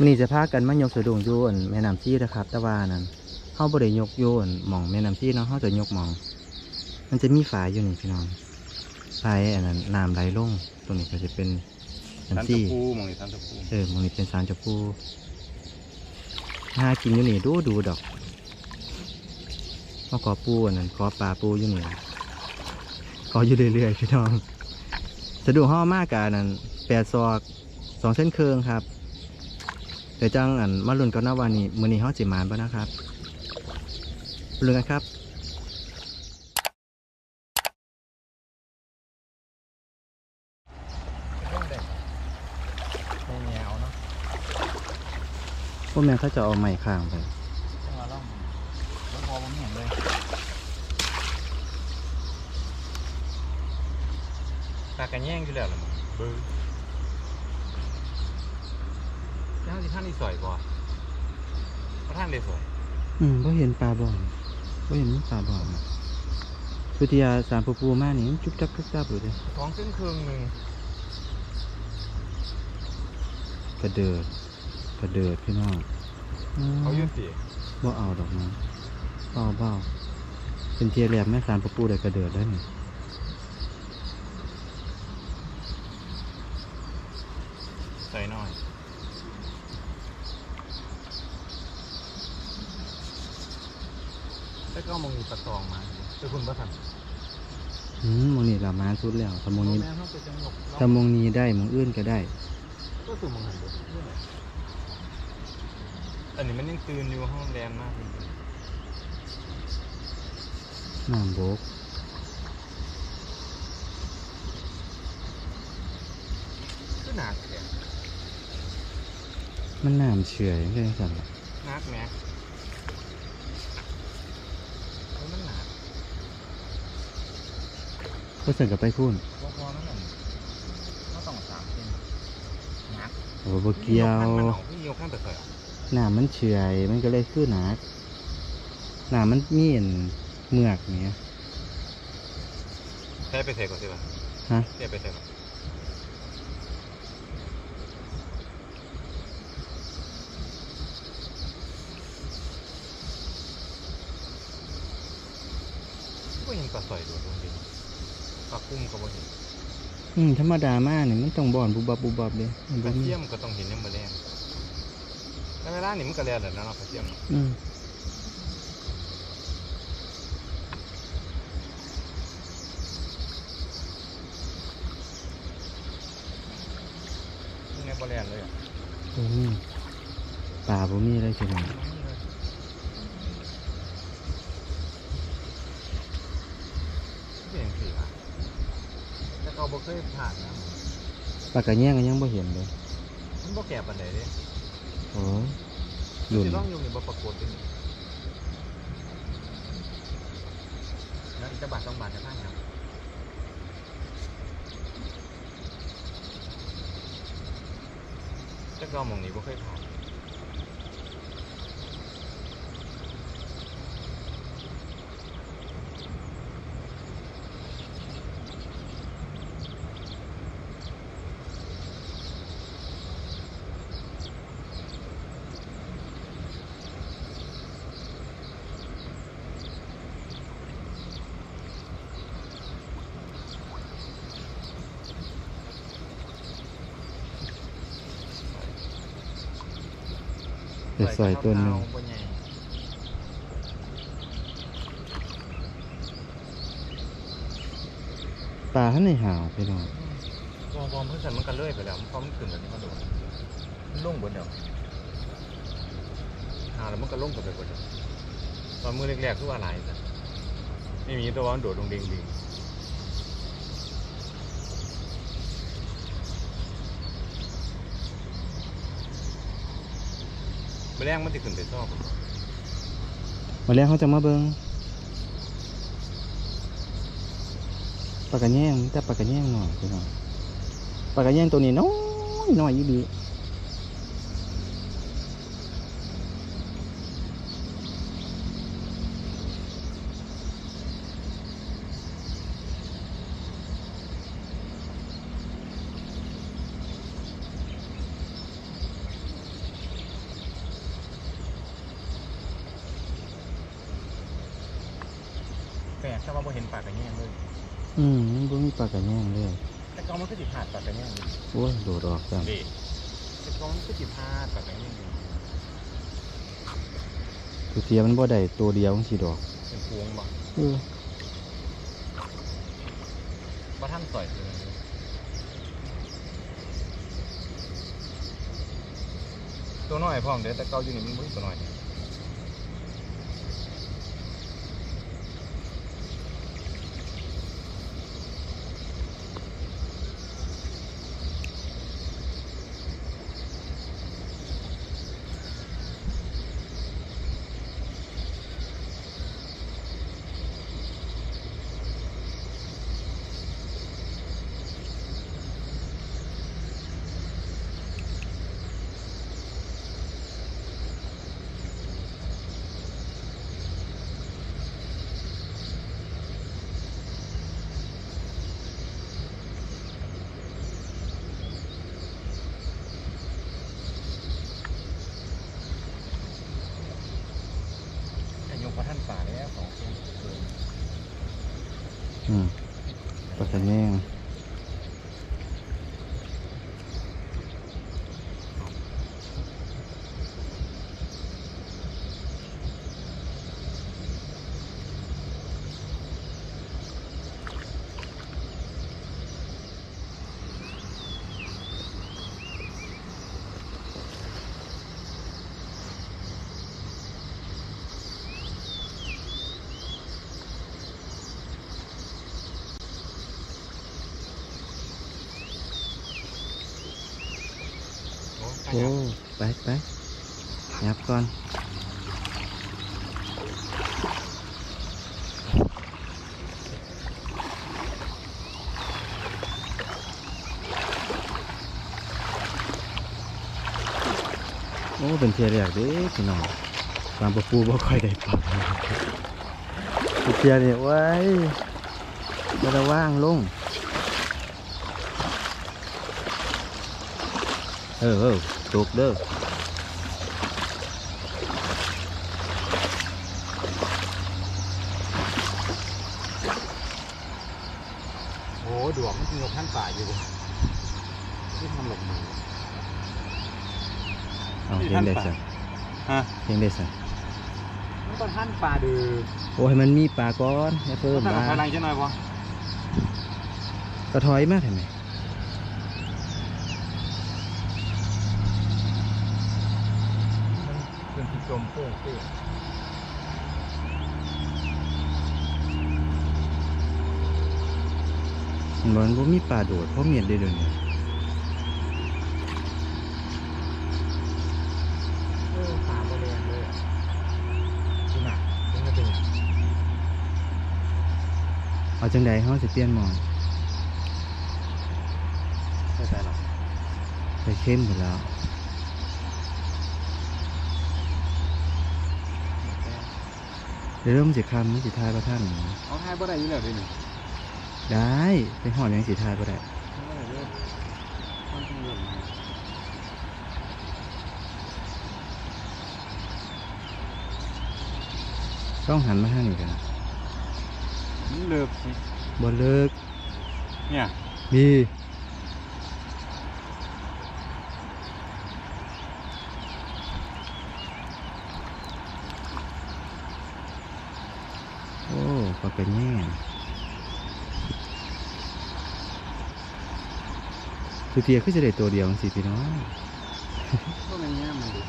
มันนี่จะพากันมายกสะดุ้งโยอั่นแม่น้ำชีนะครับ แต่ว่านั่นเฮาบ่ได้ยกโยอั่นหม่องแม่น้ำชีเนาะเฮาจะยกหม่อง มันจะมีฝายอยู่นี่พี่น้องฝายอันนั้นน้ำไหลลงตรงนี้ก็จะเป็นสันน้ำตะชีปูมองนี่สันตะปูเออหมองนี้เป็นสารจับปูหากินอยู่นี่ดูดูดอกมาขอปูอันนั้นขอปลาปูอยู่นี่ขออยู่เรื่อยๆพี่น้องสะดวกห่อมากกานั้นแปดซอกสองเส้นเครืองครับ เดี๋ยวจังอันมาลุ้นกันนะวันนี้มื้อนี้เฮาสิมานบ่นะครับลุ้นกันครับไม่แนวเนาะพวกแม่เขาจะเอาไม้ข้างไปจังหวะล่องแล้วพอผมเห็นเลยตากันแย่งอยู่แล้วเหรอมึง เบิ้งเจ้าที่ท่านนี่สวยบ่พระท่านเลยสวยอืมบ่เห็นปลาบ่อนบ่เห็นมีปลาบ่อนอะสุธิยาสารปูปูมานี่มันจุ๊บจับจุ๊บจับอยู่เลยท้องเส้นเครื่องหนึ่งกระเดิดกระเดิดพี่น้องอืมเขายืนตีบ่เอาดอกนะเบาเบาเป็นเทียแหลมแม่สารปูปูได้กระเดิดแล้วนี่ใส่หน่อย แล้วก็เอามงมีปลาตองมาไปคุณพระท่านอืมหมองนี่ละมาสุดแล้วถ้ามองนี้แม่เขาไปจังหวะถ้ามองนี้ได้มองอื่นก็ได้ ก็คือมองหันเดูอันนี้มันยังตื่นอยู่ห้องแรมมากจริงน้ำบกๆคือหนักแกมันน้ำเฉื่อยเลยสั่นล่ะหนักแหม่เฮ้ยมันหนัก ก็สั่นกับไปพูนพอพอนั่นแหละก็ต้องสามเส้นหนักโอ้บ่เกี่ยวมันเอาพี่ยกข้างไปเคยเอาน้ำมันเฉื่อยมันก็เลยคือหนักน้ำมันมีอันเมือกเนี่ยใช้ไปเทก่อนสิวะฮะเทียบไปเทก่อนก็ยังปลาสอยดูตรงนี้ ปลาคุ้มก็บ่เห็นอืมธรรมดามากนี่มันต้องบ่อนบุบบับบุบบับเลยมันกบ่ระมีเทียมก็ต้องเห็นยังมาแรงแต่เวลานี่มันก็แล้วแหละนะเนาะกระเทียมเนาะอืมยังไงบ่แรงเลยอะบ่มีป่าบ่มีอะไรสิน้อง เห็นสีอะแต่เขา บ่เคยผ่านนะปลากระแยงก็ยังบ่เห็นเลยมันบ่แก่ปานใดเด้โอ้ยหลุ่นสิลองอยู่นี่บ่ปรากฏเด้แล้วอีกจะบาทสองบาทจะผ่านครับแต่ก็มองนี้บ่เคยผ่าน แต่ซอยตัวหนึงบ่ใหญ่ปลาท่านในหาวพี่น้องพอพอมเพิ่อนสันมันก็เลื่อยไปแล้วเพราะมันขึ้นแบบนี้มาโดนมันลงบิดเดียวหาแล้วมันก็ล่งกับไปเบิดเดียวตอนมือแรกๆคือว่าหลายจ้ะไม่มีตัวว่ามันโดดลงดิงดิงไปแรงมันจะขึ้นไปซอกมาแล้วเขาจะมาเบิงปลากระแยงแต่ปลากระแยงหน่อยพี่น้องปลากระแยงตัวนี้น้อยน้อยยี่ดี แต่ว่าบ่เห็นปากกันแย่งเลย อืมมั นบ่มีปลากระแยงเลยแต่ก็มันก็สิพลาดปากกันแย่งอยู่โอ้ยโดดออกจังดิแต่ก็มันก็สิพลาดปากกันแย่งอยู่คือเทียมันบ่ได้ตัวเดียวจังซี่ดอกเป็นพวงบ่เออบ่ท่านต่อยเลยตัวน้อยพร้อมเด้อแต่เก่าอยู่นี่มันบ่มีตัวน้อยแต่ยกบ่ท่านป่าแล้วสองเส้นเกิน อืมปลากระแยง โอ้โอ้ไปไปยับก่อนโอ้เป็นเทียแรกเด้พี่น้องตามปะปูบ่ค่อยได้ปรับ เป็นเทียนี่ไว้จะระว่างลงเออเออตกเด้อโหดวงมันคือยกท่านป่าอยู่บ่ที่ทำหลงมือเอานี่เพียงได้ท่านสั่ป่าฮะเพียงได้สั่มันก็ท่านป่าดือโอ้ให้มันมีปลาก้อนให้เพิ่มท่านมาภายในจะหน่อยบ่ก็ถอยมาทำไมมันเป็น ที่จมโป้งเป้งมันบอกมันบ่มีปลาโดดเพราะเมียดได้เดี๋ยวนี้เออป่าบริเวณเลยดูหนักมันก็เป็นอย่างเอาจังใดเฮาสิเปลี่ยนหมองใช่ใช่หรอไปเข้มหมดแล้ว เดี๋ยวเริ่มสิคำมันสิทายประท่านเอาให้บ่ได้อยู่แล้วดิหนึ่งได้ไปหอดหยังสิทายบ่ได้ไม่ได้เลยมันต้องเริ่มมาต้องหันมาทางนี้กันมันเลิกสิบ่เลิกเนี่ยดีโอ้ปลากระแง่คือเทียคือจะได้ตัวเดียวจังสิพี่น้องก็มันเงี้ยมันดิ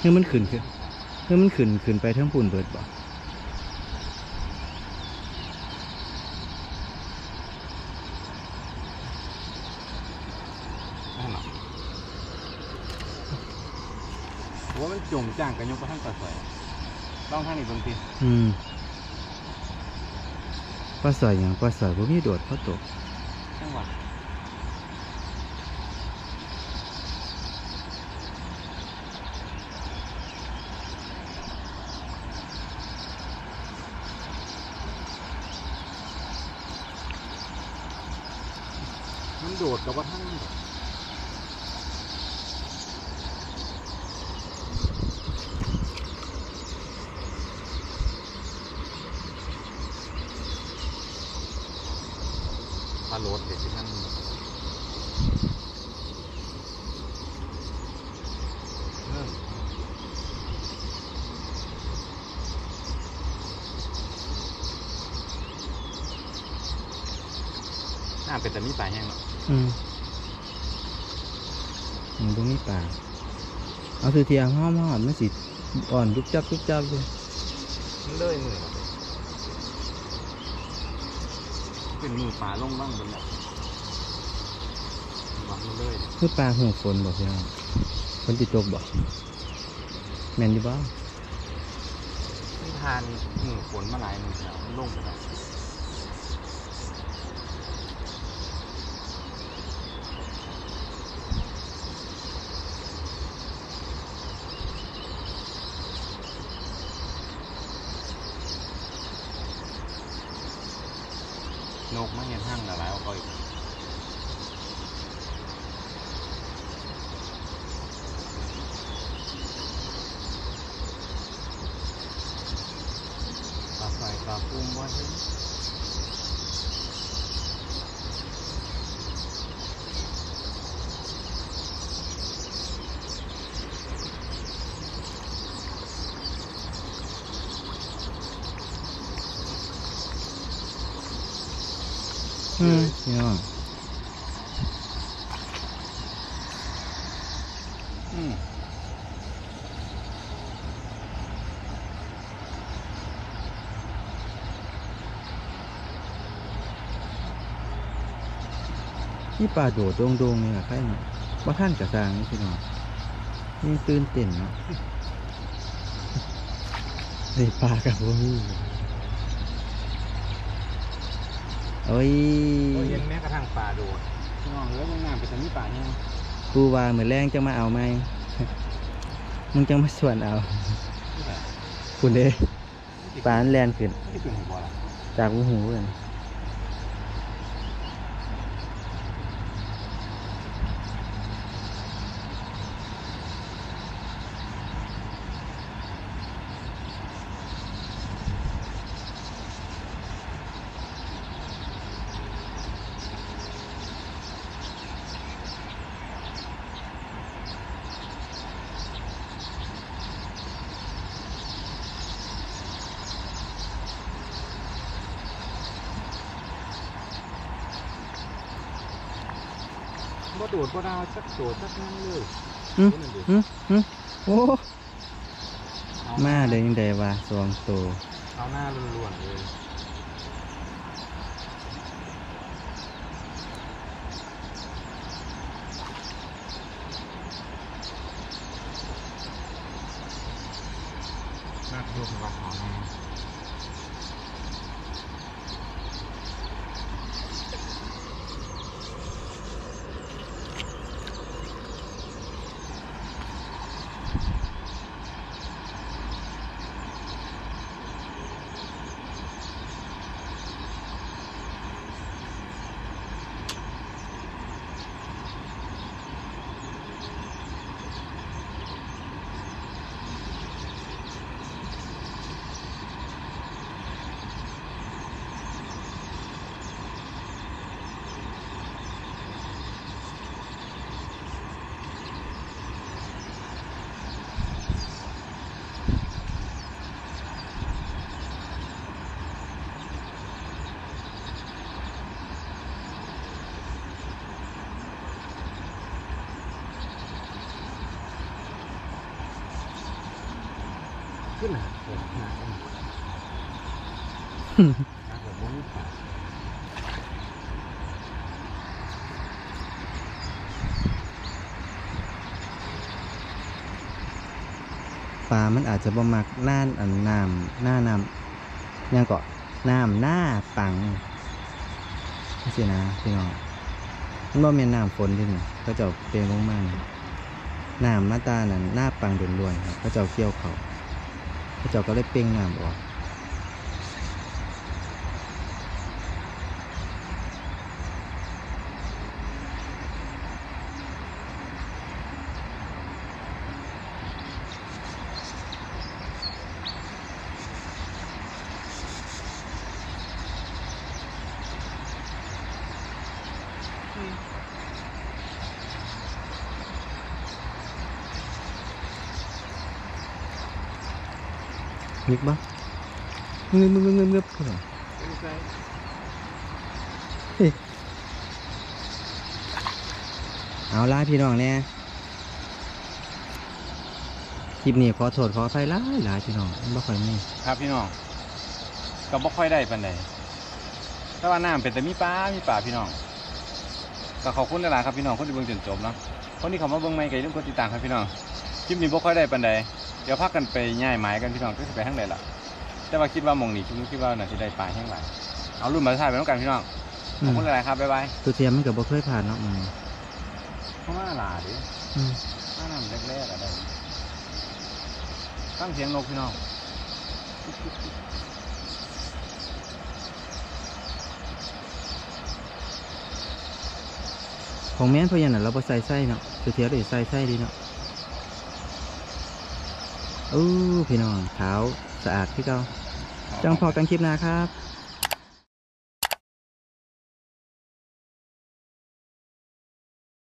เฮ้ยมันขึ้นคือเฮ้ยมันขึ้นขึ้นไปทั้งปุ่นเบิดบ่ นั่นหรอว่ามันจ งจ้างกันยกไปทางต่อสอยลองทางนี้เบางทีอืมปลาสอยอย่างปลาสอยบ่มีโดดเพราะตกจังหวะมันโดดกับว่าท่าน ปลาโรดเด็กที่มันเริ่ม น่าเป็นแต่มีปลาแห้งเนาะอืมมันตรงนี้ปลาเอาคือเทียงห้อมหอดมันสิอ่อนยุบจับยุบจับเลยมันเลยมือเนาะเป็นมือปลาลงบ้างบนแบบวางมันเลยเนี่ยคือปลาหูฝนบอกพี่น้องฝนติดตกบอกแมนดีบ้ามันทานมือฝนมาหลายมือแล้วมันลงไปแล้วนกมาเห็นห้างหลายๆเอาไปอีก ปลาไฟปลาปุ้มว่าเห็น อืมพี่น้อง อืม นี่ปลาโดดโดงๆนี่แหละใครเนาะว่าท่านกระซางนี่พี่น้องนี่ตื่นเต้นเนาะได้ปลากับพวกนี้โอ้ยเราเห็นแม้กระทั่งปลาโดดพี่น้องเอ้ยบางน้ำเป็นแต่มีปลาเนี่ยกูว่าเหมือนแรงจะมาเอาไหมมึงจะมาส่วนเอาที่ไหนคุณเด้ปลาอันแลนขึ้นไม่ได้เป็นหัวละจากหูหูกัน บ่โดดบ่ดาวสักโดดสักนั่นเลยอืมนั่นดิอืมอืมโอ้เอมาเลยยังไงวะสองตัวเอาหน้าล้วนๆเลยนักดูของเราเอาหน้า ขึ้นหนาผมหนาผมหนาผมมันมีขา ปลามันอาจจะบ่มักน่านอันน้ำหน้าน้ำยังเกาะน้ำหน้าปังนี่สินะพี่น้องมันบ่แม่นน้ำฝนที่งก็จะเปลงลงมาน้ำมาตานั่นหน้าปังเดือดล้วนครับก็จะเกี่ยวเขาก็จ้าก็เลยเป่งน้ำออก นึกบ่เงึบเงึบเงึบเงึบเงึบพุ่นน่ะเอาล่ะพี่น้องแน่คลิปนี้ขอโทษขออภัยหลายหลายพี่น้องบ่ค่อยมีครับพี่น้องก็บ่ค่อยได้ปานใดแต่ว่าน้ำเป็นแต่มีปลา มีปลาพี่น้องก็ขอบคุณหลายๆครับพี่น้องคนที่เบิ่งจนจบเนาะคนที่เขามาเบิ่งใหม่ไก็อย่าลืมกดติดตามครับพี่น้องคลิปนี้บ่ค่อยได้ปานใด ดี๋ยวพักกันไปย่ายไม้กันพี่น้องก็สิไปทางใดล่ะ แต่ว่าคิดว่าหมองนี้คิดว่าคิดว่าน่าสิได้ปลาแห้งหลายเอารุ่นมาถ่ายไปน้องกันพี่น้องขอบคุณหลายๆครับบ๊ายบายตัวเทียมมันก็บ่เคยผ่านเนาะอืมเข้ามาหลาดิอืมมาน้ำแรกๆอะได้ฟังเสียงนกพี่น้องของแม่นเพราะหยังน่ะเราบ่ใส่ไส้เนาะตัวเทียมได้ใส่ไส้ดีเนาะ อู้พี่น้องขาวสะอาดพี่เก่าจังพอกันคลิปหน้าครับ